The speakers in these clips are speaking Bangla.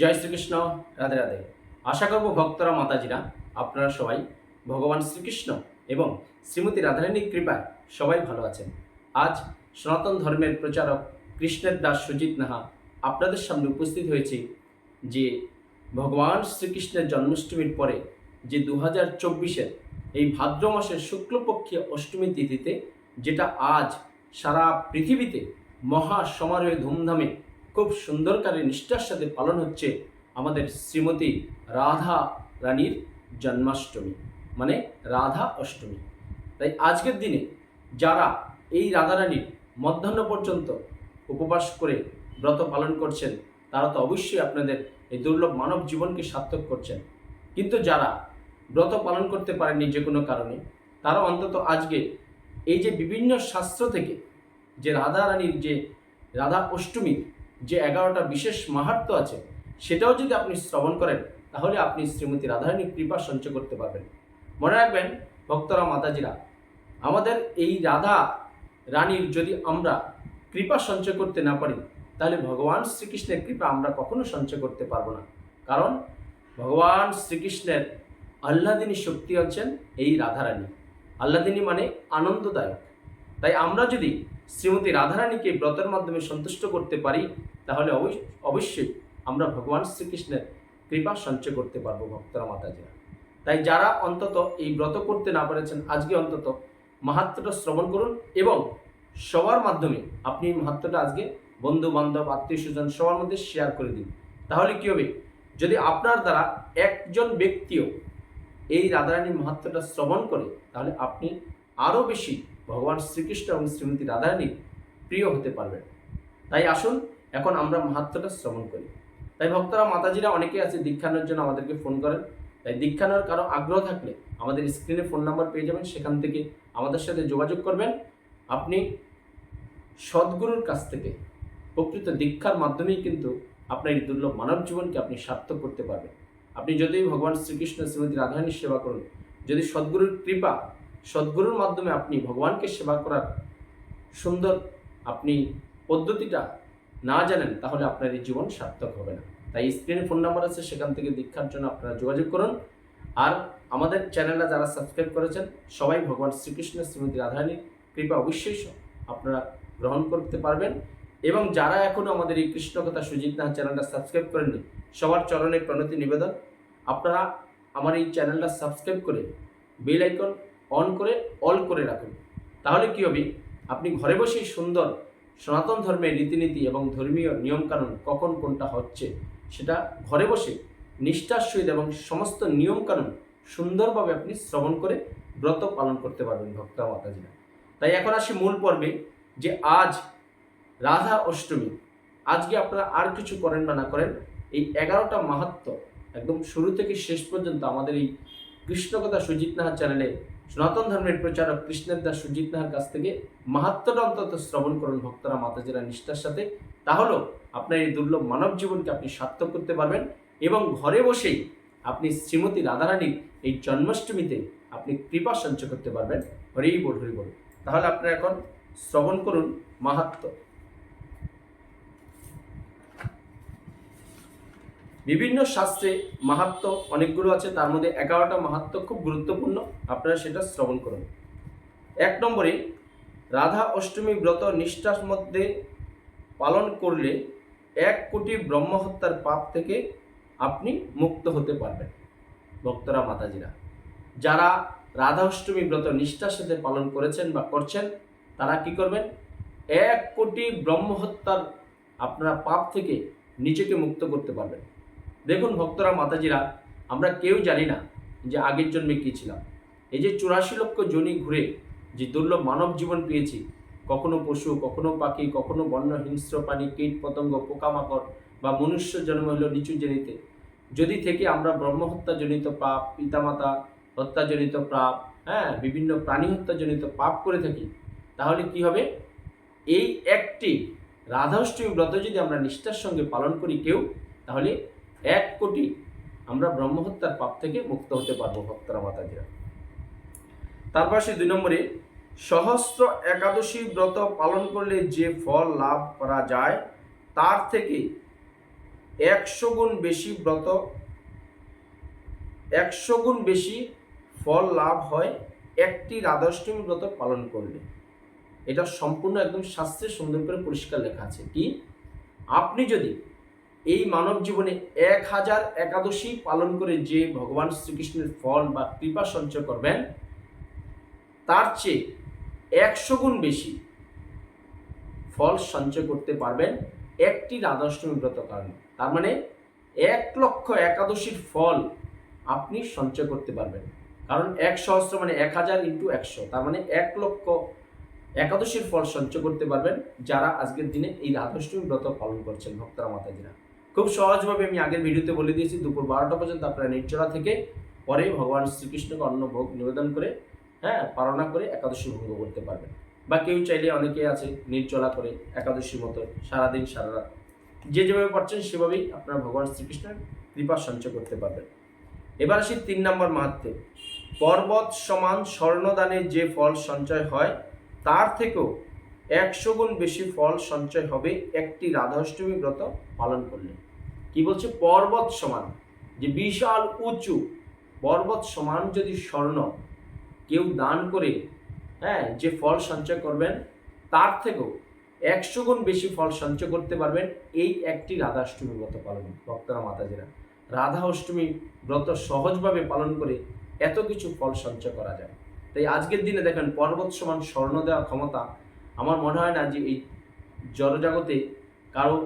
জয় শ্রীকৃষ্ণ, রাধে রাধে। আশা করব ভক্তরা, মাতাজিরা, আপনারা সবাই ভগবান শ্রীকৃষ্ণ এবং শ্রীমতী রাধারানীর কৃপায় সবাই ভালো আছেন। আজ সনাতন ধর্মের প্রচারক কৃষ্ণের দাস সুজিত নাহা আপনাদের সামনে উপস্থিত হয়েছি যে ভগবান শ্রীকৃষ্ণের জন্মাষ্টমীর পরে যে দু হাজার চব্বিশের এই ভাদ্র মাসের শুক্লপক্ষীয় অষ্টমী তিথিতে, যেটা আজ সারা পৃথিবীতে মহা সমারোহে ধুমধামে খুব সুন্দরকারে নিষ্ঠার সাথে পালন হচ্ছে আমাদের শ্রীমতী রাধা রানীর জন্মাষ্টমী মানে রাধা অষ্টমী। তাই আজকের দিনে যারা এই রাধা রানীর মধ্যাহ্ন পর্যন্ত উপবাস করে ব্রত পালন করছেন, তারা তো অবশ্যই আপনাদের এই দুর্লভ মানব জীবনকে সার্থক করছেন। কিন্তু যারা ব্রত পালন করতে পারেননি যে কোনো কারণে, তারা অন্তত আজকে এই যে বিভিন্ন শাস্ত্র থেকে যে রাধা রানীর যে রাধা অষ্টমীর যে এগারোটা বিশেষ মাহাত্ম আছে, সেটাও যদি আপনি শ্রবণ করেন, তাহলে আপনি শ্রীমতী রাধারানীর কৃপা সঞ্চয় করতে পারবেন। মনে রাখবেন, ভক্তরা, মাতাজিরা, আমাদের এই রাধা রানীর যদি আমরা কৃপা সঞ্চয় করতে না পারি, তাহলে ভগবান শ্রীকৃষ্ণের কৃপা আমরা কখনো সঞ্চয় করতে পারব না। কারণ ভগবান শ্রীকৃষ্ণের আহ্লাদিনী শক্তি হচ্ছেন এই রাধারানী আহ্লাদিনী মানে আনন্দদায়ক। তাই আমরা যদি শ্রীমতী রাধারানীকে ব্রতের মাধ্যমে সন্তুষ্ট করতে পারি, তাহলে অবশ্য অবশ্যই আমরা ভগবান শ্রীকৃষ্ণের কৃপা সঞ্চয় করতে পারব ভক্তরা মাতাজিরা। তাই যারা অন্তত এই ব্রত করতে না পেরেছেন, আজকে অন্তত মাহাত্মটা শ্রবণ করুন এবং সবার মাধ্যমে আপনি এই মাহাত্মটা আজকে বন্ধু বান্ধব আত্মীয় স্বজন সবার মধ্যে শেয়ার করে দিন। তাহলে কী হবে? যদি আপনার দ্বারা একজন ব্যক্তিও এই রাধারানীর মাহাত্মটা শ্রবণ করে, তাহলে আপনি আরও বেশি ভগবান শ্রীকৃষ্ণ এবং শ্রীমতী রাধারানী প্রিয় হতে পারবেন। তাই আসুন, এখন আমরা মাহাত্মটা শ্রবণ করি। তাই ভক্তরা, মাতাজিরা অনেকে আছে, দীক্ষানোর জন্য আমাদেরকে ফোন করেন। তাই দীক্ষা নেওয়ার কারও আগ্রহ থাকলে আমাদের স্ক্রিনে ফোন নাম্বার পেয়ে যাবেন, সেখান থেকে আমাদের সাথে যোগাযোগ করবেন। আপনি সদ্গুরুর কাছ থেকে প্রকৃত দীক্ষার মাধ্যমেই কিন্তু আপনার এই দুর্লভ মানব জীবনকে আপনি সার্থক করতে পারবেন। আপনি যদি ভগবান শ্রীকৃষ্ণ, শ্রীমতী রাধারানীর সেবা করুন, যদি সদ্গুরুর কৃপা সদ্গুরুর মাধ্যমে আপনি ভগবানকে সেবা করার সুন্দর আপনি পদ্ধতিটা না জানেন, তাহলে আপনার এই জীবন সার্থক হবে না। তাই স্ক্রিনে ফোন নাম্বার আছে, সেখান থেকে দীক্ষার জন্য আপনারা যোগাযোগ করুন। আর আমাদের চ্যানেলটা যারা সাবস্ক্রাইব করেছেন, সবাই ভগবান শ্রীকৃষ্ণের শ্রীমতী রাধারানীর কৃপা অবশ্যই আপনারা গ্রহণ করতে পারবেন। এবং যারা এখনও আমাদের এই কৃষ্ণকথা সুজিত নাথ চ্যানেলটা সাবস্ক্রাইব করেননি, সবার চরণে প্রণতি নিবেদন। আপনারা আমার এই চ্যানেলটা সাবস্ক্রাইব করে বেল আইকন অন করে অল করে রাখুন। তাহলে কি হবে? আপনি ঘরে বসেই সুন্দর সনাতন ধর্মের রীতিনীতি এবং ধর্মীয় নিয়মকানুন কখন কোনটা হচ্ছে, সেটা ঘরে বসে নিষ্ঠার সহিত এবং সমস্ত নিয়মকানুন সুন্দরভাবে আপনি শ্রবণ করে ব্রত পালন করতে পারবেন ভক্তা মাতাজিরা। তাই এখন আসি মূল পর্বে, যে আজ রাধা অষ্টমী, আজকে আপনারা আর কিছু করেন বা না করেন, এই এগারোটা মাহাত্ম একদম শুরু থেকে শেষ পর্যন্ত আমাদের এই কৃষ্ণকথা সুজিত নাহার চ্যানেলে সনাতন ধর্মের প্রচারক কৃষ্ণের দাস সুজিত নাহার কাছ থেকে মাহাত্মটা অন্তত শ্রবণ করুন ভক্তরা মাতাজিরা নিষ্ঠার সাথে। তাহলেও আপনার এই দুর্লভ মানব জীবনকে আপনি সার্থক করতে পারবেন এবং ঘরে বসেই আপনি শ্রীমতী রাধারানীর এই জন্মাষ্টমীতে আপনি কৃপা সঞ্চয় করতে পারবেন। হরেই বল, হরি বল। তাহলে আপনারা এখন শ্রবণ করুন মাহাত্ম বিভিন্ন শাস্ত্রে মাহাত্ম অনেকগুলো আছে, তার মধ্যে এগারোটা মাহাত্ম খুব গুরুত্বপূর্ণ, আপনারা সেটা শ্রবণ করুন। এক নম্বরে, রাধা অষ্টমী ব্রত নিষ্ঠার মধ্যে পালন করলে এক কোটি ব্রহ্মহত্যার পাপ থেকে আপনি মুক্ত হতে পারবেন, ভক্তরা, মাতাজিরা। যারা রাধা অষ্টমী ব্রত নিষ্ঠার সাথে পালন করেছেন বা করছেন, তারা কি করবেন? এক কোটি ব্রহ্মহত্যার আপনারা পাপ থেকে নিজেকে মুক্ত করতে পারবেন। দেখুন ভক্তরা, মাতাজিরা, আমরা কেউ জানি না যে আগের জন্মে কী ছিলাম। এই যে চুরাশি লক্ষ জনি ঘুরে যে দুর্লভ মানব জীবন পেয়েছি, কখনো পশু, কখনো পাখি, কখনো বন্য, হিংস্র প্রাণী, কীট, পতঙ্গ, পোকামাকড় বা মনুষ্য জন্ম হলো নিচু জেনিতে যদি থেকে আমরা ব্রহ্মহত্যাজনিত পাপ, পিতামাতা হত্যাজনিত পাপ হ্যাঁ বিভিন্ন প্রাণী হত্যাজনিত পাপ করে থাকি, তাহলে কি হবে? এই একটি রাধাষ্টমী ব্রত যদি আমরা নিষ্ঠার সঙ্গে পালন করি কেউ, তাহলে এক কোটি আমরা ব্রহ্মহত্যার পাপ থেকে মুক্ত হতে পারব ভক্তরা মাতাজিরা। তারপর সে দুই নম্বরে, সহস্র একাদশী ব্রত পালন করলে যে ফল লাভ করা যায়, তার থেকে একশো গুণ বেশি ব্রত, একশো গুণ বেশি ফল লাভ হয় একটি রাধাষ্টমী ব্রত পালন করলে। এটা সম্পূর্ণ একদম শাস্ত্রে সুন্দর করে পরিষ্কার লেখা আছে। কি? আপনি যদি এই মানব জীবনে এক হাজার একাদশী পালন করে যে ভগবান শ্রীকৃষ্ণের ফল বা কৃপা সঞ্চয় করবেন, তার চেয়ে একশো গুণ বেশি ফল সঞ্চয় করতে পারবেন একটি রাধাষ্টমী ব্রত কারণে। তার মানে এক লক্ষ একাদশীর ফল আপনি সঞ্চয় করতে পারবেন। কারণ এক সহস্র মানে এক হাজার ইন্টু একশো, তার মানে এক লক্ষ একাদশীর ফল সঞ্চয় করতে পারবেন যারা আজকের দিনে এই রাধাষ্টমী ব্রত পালন করছেন ভক্তরা, মাতাজিরা। খুব সহজভাবে আমি আগের ভিডিওতে বলে দিয়েছি, দুপুর বারোটা পর্যন্ত আপনারা নির্জলা থেকে পরে ভগবান শ্রীকৃষ্ণকে অন্ন ভোগ নিবেদন করে হ্যাঁ পালনা করে একাদশী ভঙ্গ করতে পারবেন। বা কেউ চাইলে অনেকে আছে নির্জলা করে একাদশীর মতো সারাদিন, সারা রাত। যে যেভাবে পারছেন সেভাবেই আপনারা ভগবান শ্রীকৃষ্ণের কৃপা সঞ্চয় করতে পারবেন। এবার আসি তিন নম্বর মাহাত্মে পর্বত সমান স্বর্ণদানে যে ফল সঞ্চয় হয়, তার থেকেও একশো গুণ বেশি ফল সঞ্চয় হবে একটি রাধাষ্টমী ব্রত পালন করলে। কি বলছে? পর্বত সমান। যে বিশাল উঁচু পর্বত সমান যদি স্বর্ণ কেউ দান করে হ্যাঁ যে ফল সঞ্চয় করবেন, তার থেকেও একশো গুণ বেশি ফল সঞ্চয় করতে পারবেন। এই একটি রাধা রাধাষ্টমী ব্রত পালন ভক্তরা মাতাজিরা। রাধা অষ্টমী ব্রত সহজভাবে পালন করে এত কিছু ফল সঞ্চয় করা যায়। তাই আজকের দিনে দেখেন, পর্বত সমান স্বর্ণ দেওয়ার ক্ষমতা আমার মনে হয় না যে এই জড়জগতে কারও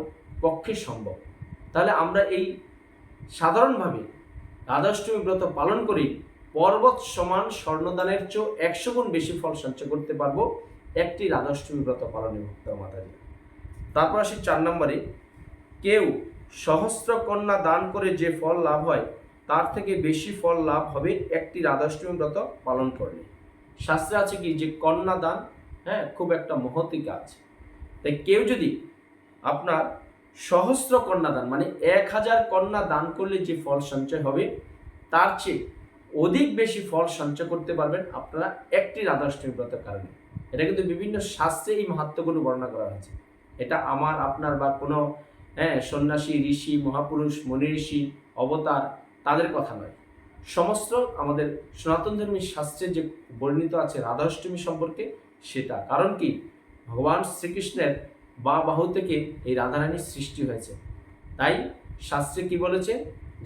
পক্ষে সম্ভব। তাহলে আমরা এই সাধারণভাবে রাধাষ্টমী ব্রত পালন করেই পর্বত সমান স্বর্ণদানের চেয়েও একশো গুণ বেশি ফল সঞ্চয় করতে পারব একটি রাধাষ্টমী ব্রত পালনে ভক্ত মাতাজি। তারপর আসি চার নম্বরে, কেউ সহস্র কন্যা দান করে যে ফল লাভ হয়, তার থেকে বেশি ফল লাভ হবে একটি রাধাষ্টমী ব্রত পালন করলে। শাস্ত্রে আছে কি যে কন্যা দান হ্যাঁ খুব একটা মহতি কাজ। তাই কেউ যদি আপনার সহস্র কন্যা দান মানে এক হাজার কন্যা দান করলে যে ফল সঞ্চয় হবে, তার চেয়ে অধিক বেশি ফল সঞ্চয় করতে পারবেন আপনারা একটি রাধাষ্টমী ব্রতের কারণে। এটা কিন্তু বিভিন্ন শাস্ত্রে এই মাহাত্মগুলো বর্ণনা করা হয়েছে। এটা আমার, আপনার বা কোনো হ্যাঁ সন্ন্যাসী, ঋষি, মহাপুরুষ, মনি ঋষি, অবতার, তাদের কথা নয়। সমস্ত আমাদের সনাতন ধর্মীর শাস্ত্রে যে বর্ণিত আছে রাধাষ্টমী সম্পর্কে সেটা। কারণ কি? ভগবান শ্রীকৃষ্ণের বা বাহু থেকে এই রাধারানীর সৃষ্টি হয়েছে। তাই শাস্ত্রে কি বলেছে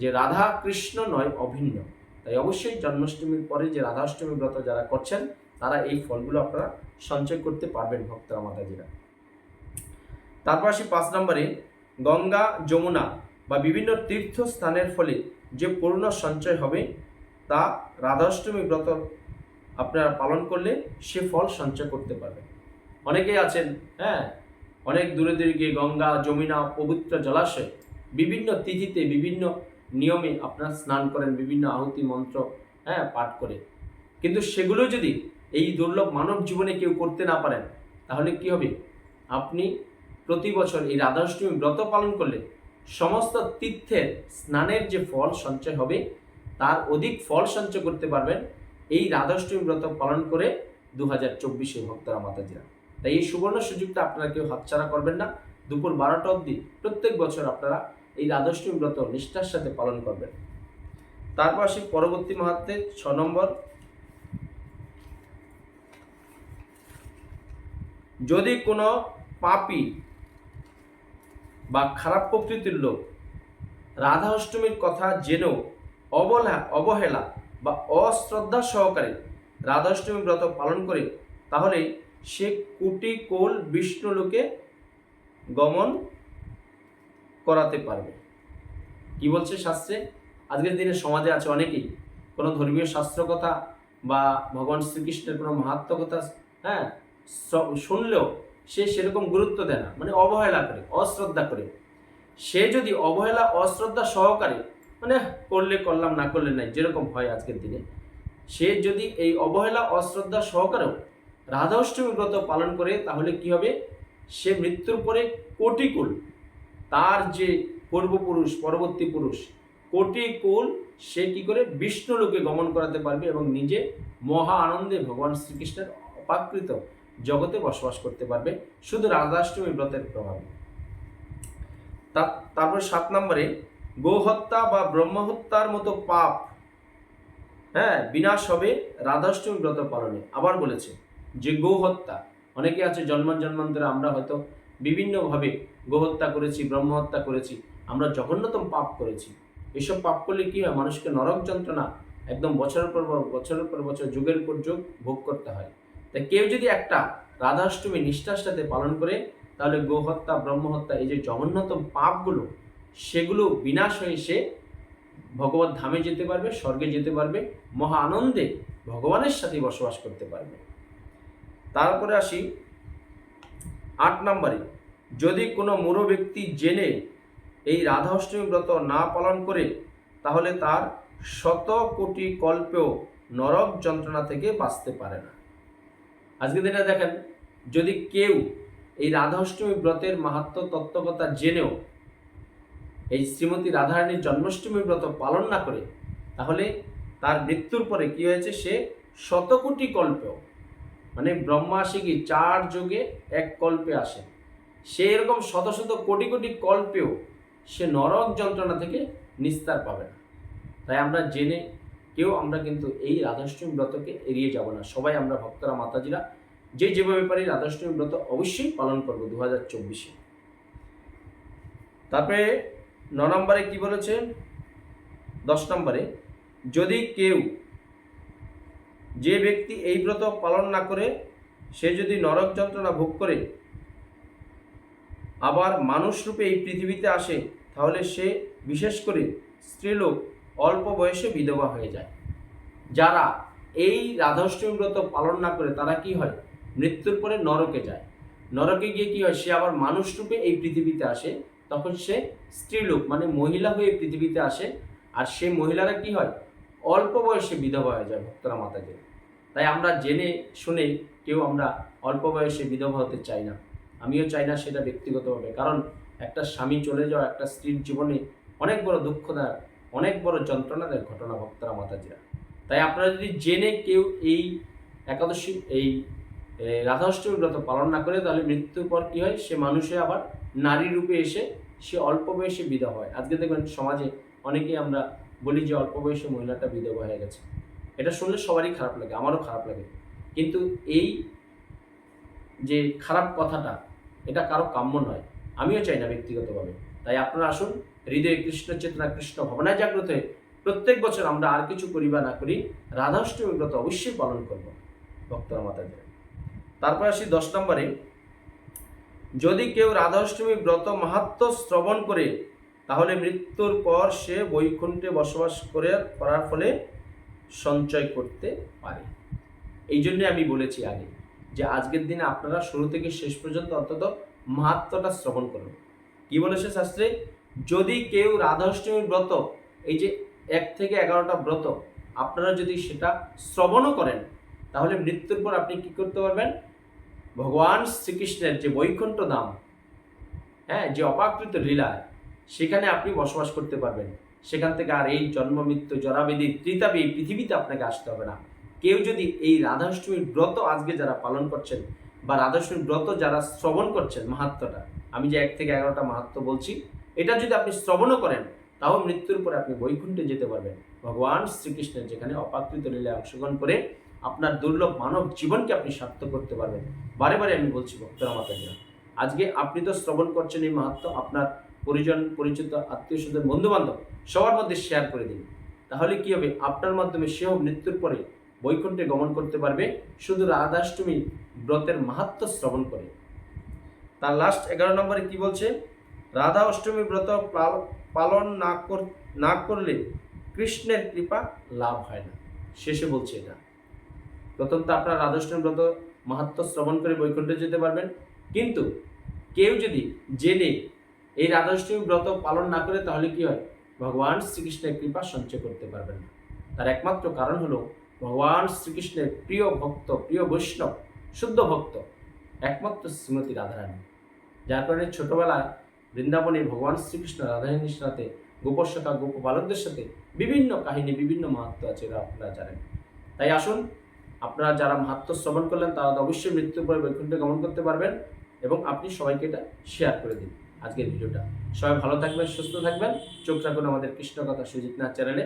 যে রাধা কৃষ্ণ নয়, অভিন্ন। তাই অবশ্যই জন্মাষ্টমীর পরে যে রাধাষ্টমী ব্রত যারা করছেন, তারা এই ফলগুলো আপনারা সঞ্চয় করতে পারবেন ভক্তরা, মাতাজিরা। তারপর আসি পাঁচ নম্বরে, গঙ্গা, যমুনা বা বিভিন্ন তীর্থস্থানের ফলে যে পূর্ণ সঞ্চয় হবে, তা রাধাষ্টমী ব্রত আপনারা পালন করলে সে ফল সঞ্চয় করতে পারবেন। অনেকেই আছেন হ্যাঁ অনেক দূরে দূরে গিয়ে গঙ্গা, যমুনা, পবিত্র জলাশয় বিভিন্ন তিথিতে বিভিন্ন নিয়মে আপনারা স্নান করেন, বিভিন্ন আহুতি মন্ত্র হ্যাঁ পাঠ করে। কিন্তু সেগুলো যদি এই দুর্লভ মানব জীবনে কেউ করতে না পারেন, তাহলে কি হবে? আপনি প্রতি বছর এই রাধাষ্টমী ব্রত পালন করলে সমস্ত তীর্থের স্নানের যে ফল সঞ্চয় হবে, তার অধিক ফল সঞ্চয় করতে পারবেন এই রাধাষ্টমী ব্রত পালন করে দু হাজার চব্বিশে ভক্তরা মাতাজিরা। তাই এই সুবর্ণ সুযোগটা আপনারা কেউ হাতছাড়া করবেন না। দুপুর বারোটা অবধি প্রত্যেক বছর আপনারা এই রাধাষ্টমী ব্রত নিষ্ঠার সাথে পালন করবেন। তারপর আসি পরবর্তী মাহাত্মে ছ নম্বর। যদি কোনো পাপি বা খারাপ প্রকৃতির লোক রাধা অষ্টমীর কথা জেনেও অবলা, অবহেলা বা অশ্রদ্ধা সহকারে রাধা অষ্টমী ব্রত পালন করে, তাহলে সে কোটি কোল বিষ্ণু লোকে গমন করাতে পারবে। কি বলছে শাস্ত্রে? আজকের দিনে সমাজে আছে অনেকেই, কোনো ধর্মীয় শাস্ত্র কথা বা ভগবান শ্রীকৃষ্ণের কোনো মাহাত্ম কথা হ্যাঁ শুনলেও সে সেরকম গুরুত্ব দেয় না মানে অবহেলা করে, অশ্রদ্ধা করে। সে যদি অবহেলা, অশ্রদ্ধা সহকারে মানে করলে করলাম, না করলে নাই, যেরকম হয় আজকের দিনে, সে যদি এই অবহেলা, অশ্রদ্ধা সহকারেও রাধা অষ্টমী ব্রত পালন করে, তাহলে কি হবে? সে মৃত্যুর পরে কোটিকুল তার যে পূর্বপুরুষ, পরবর্তী পুরুষ, কোটি কুল সে কি করে বিষ্ণু লোকে গমন করাতে পারবে এবং নিজে মহা আনন্দে ভগবান শ্রীকৃষ্ণের অপাকৃত জগতে বসবাস করতে পারবে? শুধু রাধাষ্টমী ব্রতের প্রভাবে। তারপর সাত নম্বরে, গোহত্যা বা ব্রহ্মহত্যার মতো পাপ হ্যাঁ বিনাশ হবে রাধাষ্টমী ব্রত পালনে। আবার বলেছে যে গোহত্যা, অনেকে আছে জন্ম জন্মান্তরে আমরা হয়তো বিভিন্নভাবে গোহত্যা করেছি, ব্রহ্মহত্যা করেছি, আমরা জঘন্যতম পাপ করেছি। এসব পাপ করলে কী হয়? মানুষকে নরক যন্ত্রণা একদম বছরের পর বছর বছরের পর বছর, যুগের পর যুগ ভোগ করতে হয়। তাই কেউ যদি একটা রাধাষ্টমী নিষ্ঠার সাথে পালন করে, তাহলে গোহত্যা, ব্রহ্মহত্যা, এই যে জঘন্যতম পাপগুলো, সেগুলো বিনাশ হয়ে সে ভগবত ধামে যেতে পারবে, স্বর্গে যেতে পারবে, মহা আনন্দে ভগবানের সাথে বসবাস করতে পারবে। তারপরে আসি আট নম্বরে। যদি কোনো মূঢ় ব্যক্তি জেনে এই রাধা অষ্টমী ব্রত না পালন করে, তাহলে তার শত কোটি কল্পেও নরক যন্ত্রণা থেকে বাঁচতে পারে না। আজকে দিনে দেখেন, যদি কেউ এই রাধা অষ্টমী ব্রতের মাহাত্ম তত্ত্বকতা জেনেও এই শ্রীমতী রাধারানীর জন্মাষ্টমী ব্রত পালন না করে, তাহলে তার মৃত্যুর পরে কি হয়েছে? সে শতকোটি কল্পেও মানে ব্রহ্মা আসে চার যুগে এক কল্পে আসে। সে এরকম শত শত কোটি কোটি কল্পেও সে নরক যন্ত্রণা থেকে নিস্তার পাবে না। তাই আমরা জেনে কেউ আমরা কিন্তু এই রাধাষ্টমী ব্রতকে এড়িয়ে যাব না। সবাই আমরা ভক্তরা, মাতাজিরা, যে যেভাবে পারি রাধাষ্টমী ব্রত অবশ্যই পালন করব দু হাজার চব্বিশে। তারপরে ন নম্বরে কি বলেছে? দশ নম্বরে, যদি কেউ যে ব্যক্তি এই ব্রত পালন না করে, সে যদি নরক যন্ত্রণা ভোগ করে, আবার মানুষ রূপে এই পৃথিবীতে আসে, তাহলে সে বিশেষ করে স্ত্রীলোক অল্প বয়সে বিধবা হয়ে যায়। যারা এই রাধাষ্টমী ব্রত পালন না করে, তারা কি হয়? মৃত্যুর পরে নরকে যায়। নরকে গিয়ে কি হয়? সে আবার মানুষ রূপে এই পৃথিবীতে আসে, তখন সে স্ত্রীলোক মানে মহিলা হয়ে পৃথিবীতে আসে। আর সে মহিলারা কি হয়? অল্প বয়সে বিধবা হয়ে যায় ভক্তরা মাতাকে তাই আমরা জেনে শুনে কেউ আমরা অল্প বয়সে বিধবা হতে চাই না। আমিও চাই না সেটা ব্যক্তিগতভাবে। কারণ একটা স্বামী চলে যাওয়া, একটা স্ত্রীর জীবনে অনেক বড় দুঃখদায়ক অনেক বড় যন্ত্রণাদায়ক ঘটনা ভক্তরা মাতাজিরা। তাই আপনারা যদি জেনে কেউ এই একাদশী, এই রাধাষ্টমী ব্রত পালন না করে, তাহলে মৃত্যুর পর কী হয়? সে মানুষে আবার নারী রূপে এসে সে অল্প বয়সে বিধবা হয়। আজকে দেখবেন সমাজে অনেকেই আমরা বলি যে অল্প বয়সে মহিলাটা বিধবা হয়ে গেছে। এটা শুনলে সবারই খারাপ লাগে, আমারও খারাপ লাগে। কিন্তু এই যে খারাপ কথাটা, এটা কারও কাম্য নয়। আমিও চাই না ব্যক্তিগতভাবে। তাই আপনারা আসুন, হৃদয়ে কৃষ্ণ চেতনা, কৃষ্ণ ভাবনায় জাগ্রত হয়ে প্রত্যেক বছর আমরা আর কিছু করি বা না করি, রাধাষ্টমী ব্রত অবশ্যই পালন করব ভক্তরা মাতাদের। তারপর আসি দশ নম্বরে। যদি কেউ রাধাষ্টমী ব্রত মাহাত্ম শ্রবণ করে তাহলে মৃত্যুর পর সে বৈকুণ্ঠে বসবাস করে, করার ফলে সঞ্চয় করতে পারে। এই জন্যে আমি বলেছি আগে যে আজকের দিনে আপনারা শুরু থেকে শেষ পর্যন্ত অন্তত মাহাত্মটা শ্রবণ করুন। কি বলেছে শাস্ত্রে? যদি কেউ রাধাষ্টমীর ব্রত, এই যে এক থেকে এগারোটা ব্রত, আপনারা যদি সেটা শ্রবণও করেন, তাহলে মৃত্যুর পর আপনি কি করতে পারবেন? ভগবান শ্রীকৃষ্ণের যে বৈকুণ্ঠ ধাম হ্যাঁ যে অপাকৃত লীলা সেখানে আপনি বসবাস করতে পারবেন। সেখান থেকে আর এই জন্ম, মৃত্যু জরাবেদি ত্রিতাবে এই পৃথিবীতে আপনাকে আসতে হবে না। কেউ যদি এই রাধাষ্টমীর ব্রত আজকে যারা পালন করছেন বা রাধাষ্টমীর ব্রত যারা শ্রবণ করছেন মাহাত্মটা, আমি যে এক থেকে এগারোটা মাহাত্ম বলছি, এটা যদি আপনি শ্রবণও করেন, তাও মৃত্যুর পরে আপনি বৈকুণ্ঠে যেতে পারবেন। ভগবান শ্রীকৃষ্ণের যেখানে অপাকৃত লীলায় অংশগ্রহণ করে আপনার দুর্লভ মানব জীবনকে আপনি সার্থক করতে পারবেন। বারে বারে আমি বলছি ভক্তরা, মাতাজিরা, আজকে আপনি তো শ্রবণ করছেন এই মাহাত্ম, আপনার পরিজন, পরিচিত আত্মীয় স্বজন বন্ধু বান্ধব সবার মধ্যে শেয়ার করে দিন। তাহলে কি হবে? আপনার মাধ্যমে সেও মৃত্যুর পরে বৈকুণ্ঠে গমন করতে পারবে। শুধু রাধাষ্টমী ব্রতের মাহাত্ম শ্রবণ করে। তার লাস্ট এগারো নম্বরে কি বলছে? রাধা অষ্টমী ব্রত পাল- পালন না না করলে কৃষ্ণের কৃপা লাভ হয় না। শেষে বলছে এটা। প্রথম তো আপনার রাধাষ্টমী ব্রত মাহাত্ম শ্রবণ করে বৈকুণ্ঠে যেতে পারবেন। কিন্তু কেউ যদি জেনে এই রাধাষ্টমী ব্রত পালন না করে তাহলে কি হয়? ভগবান শ্রীকৃষ্ণের কৃপা সঞ্চয় করতে পারবেন না। তার একমাত্র কারণ হলো ভগবান শ্রীকৃষ্ণের প্রিয় ভক্ত, প্রিয় বৈষ্ণব, শুদ্ধ ভক্ত, একমাত্র শ্রীমতী রাধারানী। যার কারণে ছোটবেলায় বৃন্দাবনে ভগবান শ্রীকৃষ্ণ রাধারানীর সাথে গোপসখা গোপ বালকদের সাথে বিভিন্ন কাহিনী, বিভিন্ন মাহাত্ম আছে আপনারা জানেন। তাই আসুন, আপনারা যারা মাহাত্ম শ্রবণ করলেন তারা অবশ্যই মৃত্যুর পরে বৈকুণ্ঠে গমন করতে পারবেন এবং আপনি সবাইকে এটা শেয়ার করে দিন। আজকের ভিডিওটা। সবাই ভালো থাকবেন, সুস্থ থাকবেন। চোখ রাখুন আমাদের কৃষ্ণ কথা সুজিত নাথ চ্যানেলে।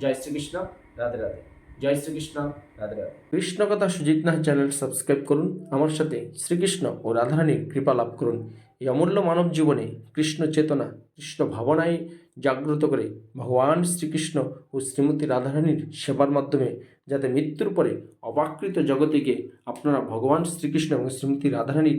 জয় শ্রীকৃষ্ণ, রাধে রাধে। জয় শ্রীকৃষ্ণ, রাধে রাধে। কৃষ্ণ কথা সুজিত নাথ চ্যানেল সাবস্ক্রাইব করুন। আমার সাথে শ্রীকৃষ্ণ ও রাধারানীর কৃপা লাভ করুন। এই অমূল্য মানব জীবনে কৃষ্ণ চেতনা, কৃষ্ণ ভাবনায় জাগ্রত করে ভগবান শ্রীকৃষ্ণ ও শ্রীমতী রাধারানীর সেবার মাধ্যমে যাতে মৃত্যুর পরে অবাকৃত জগতিকে আপনারা ভগবান শ্রীকৃষ্ণ এবং শ্রীমতী রাধারানীর